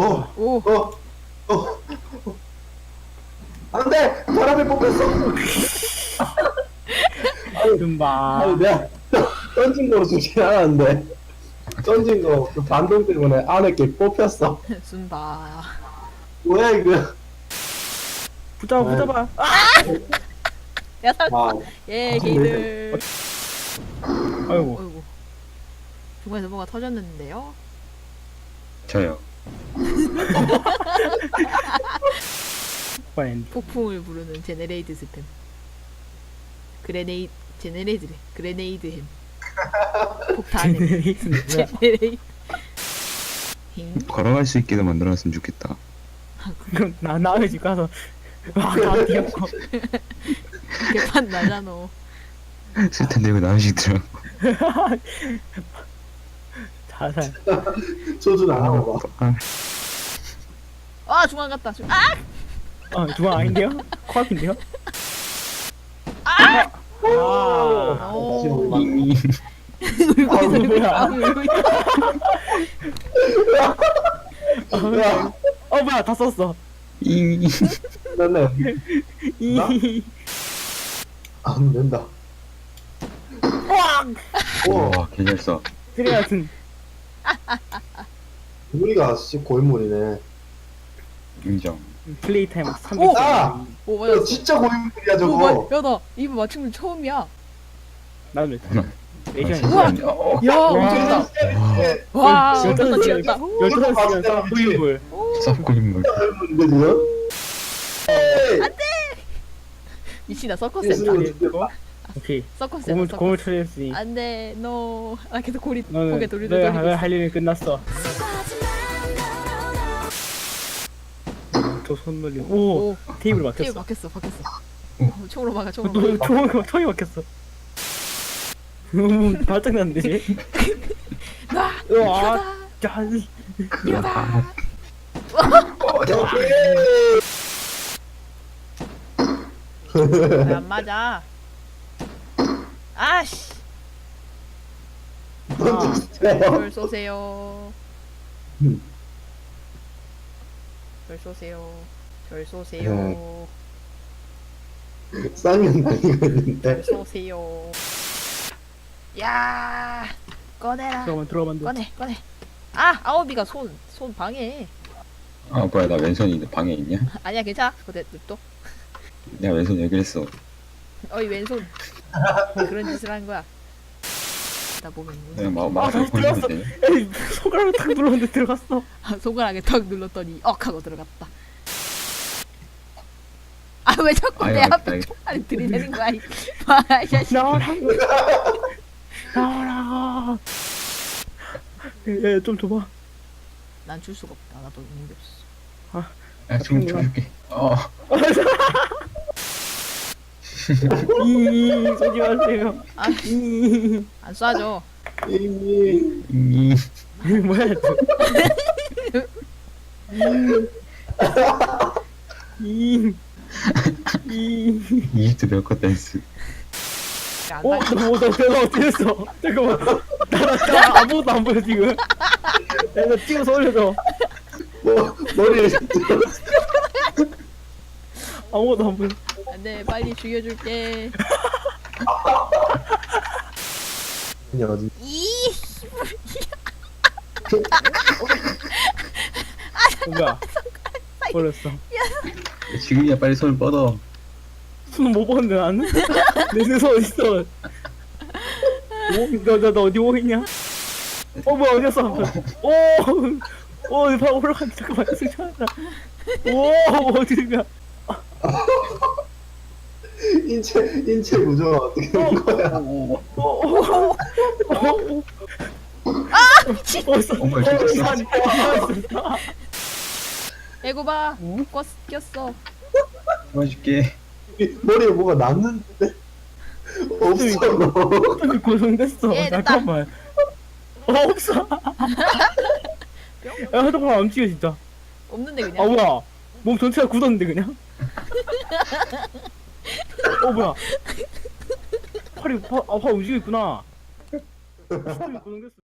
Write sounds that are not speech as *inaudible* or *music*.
어, 오, 어, 어. 안 돼! 바람에 뽑혔어! 아니, 내가 던진 거로 주진 않았는데. 던진 거, 그 반동 때문에 안에 게 뽑혔어. 순바. 뭐야, 이거. 붙잡아, 붙잡아. 아! 야, 살. 아, 예, 게이들. 아이고. 어이구. 중간에서 뭐가 터졌는데요? 저요. 파인. 폭풍을 부르는 제네레이드 스팸. 그레네이드, 제네레이드래. 그레네이드 햄. 폭탄 햄. 힝. 걸어갈 수 있게도 만들어놨으면 좋겠다. 그럼 나 남의 집 가서 와다 뛰었고. 개판 나잖아. 술탄 들고 나무씩 들어. 자살. 소주 안 하고 봐. 아, 아, 중간 갔다. 중... 아! 아 중앙 아닌데요? *laughs* 코앞인데요? 아! 아. 오. 아 뭐야? 아, 울고 있다. 야, 어 뭐야 다 썼어. 이- 됐네. 이. 안 된다. 오, 와, 써. 쓰레 같은. 우리가 씨 고인물이네. 인정. 플레이 타임 300. 오! 아! 오, 맞았어. 진짜 고인물이야, 오, 저거. 마, 야, 나 이거 맞춘 건 처음이야. 나도 레이션이. 우와! 어, 야, 와. 엄청나. 와, 엄청나 지렸다. 봤을 시간 고인물. 쌉 고인물. 에이! 미친다, 서커스 예술을 했다. 죽였다. 오케이. 서커스 고물 서커스. 처리했으니. 안 돼, 노. 나 계속 고리, 고개 있어. 할 일은 끝났어. 저 손놀림. 오, 오, 테이블 테이블 막혔어. 막혔어, 막혔어. 어, 총으로 막아, 총으로 너 막아. 총알 총이 막혔어. 음, 발작. 쟤? 나, 우와, 이거다, 야, 이거다. 왜안 맞아? 아씨, 던졌어요. 별 쏘세요. 음. 별 쏘세요. 별 쏘세요. 쌍년 다니고 별 있는데. 쏘세요. 야, 꺼내라. 들어가면 들어가면 돼. 꺼내, 꺼내. 아, 아오비가 손, 손 방해. 아, 뭐야, 나 왼손이 방에 있냐? 아니야, 괜찮아. 그대 또. 내가 왼손 여기 했어. 어이 왼손. 그런 짓을 한 거야. 나 보면 내가 마, 아, 마우스 들어갔어. 돼. 에이, 손가락을 탁 눌렀는데 들어갔어. 아, 손가락에 턱 눌렀더니 억 하고 들어갔다. 아 왜 자꾸 내 아유, 앞에 아유. 총알이 들이대는 거야? 이 아, 야씨. 나와라. 나와라. 예, 좀 줘봐. 난줄 수가 없다. 나도 있는 게 없어. 아, 좀 줄게. 어, *laughs* 이, 쏘지 마세요. 아, 이, 안 쏴줘. 이, 이, 뭐야, 저. 이, 이, 이집트 몇 댄스. 안 어, 날- 나 뭐, 나 내가 어떻게 했어? 잠깐만. 나, 나, 나 아무것도 안 보여, 지금. 야, 나 찍어서 올려줘. 뭐, 머리를 아무것도 안 보여. 안 돼, 빨리 죽여줄게. 그냥 어디. 이, 어, 뭐야. 버렸어. 지금이야, 빨리 손을 뻗어. 손못 봤는데, 나는? 내손 어딨어? 오, 나, 나, 나 어디 오고 있냐? 어, 뭐야, 어디였어? 오! 오, 바 올라간다. 잠깐만, 승천한다. 오, 어디냐? 인체, 인체 구조가 어떻게 된 거야? 오, 오, 오, 오. 아, 미친! 어딨어? 어머, 죽었어. 산, 산, 에고 봐. 꼈, 꼈어. 이 머리에 뭐가 났는데? 없어, 너. 고정됐어. 예, 됐다. 잠깐만. 어, 없어. 야, 잠깐만, 안 찍어, 진짜. 없는데 아, 그냥. 뭐야. 몸 전체가 굳었는데, 그냥? *laughs* 어, 뭐야. 팔이, 파, 아, 팔 움직이고 있구나. 팔이 고정됐어.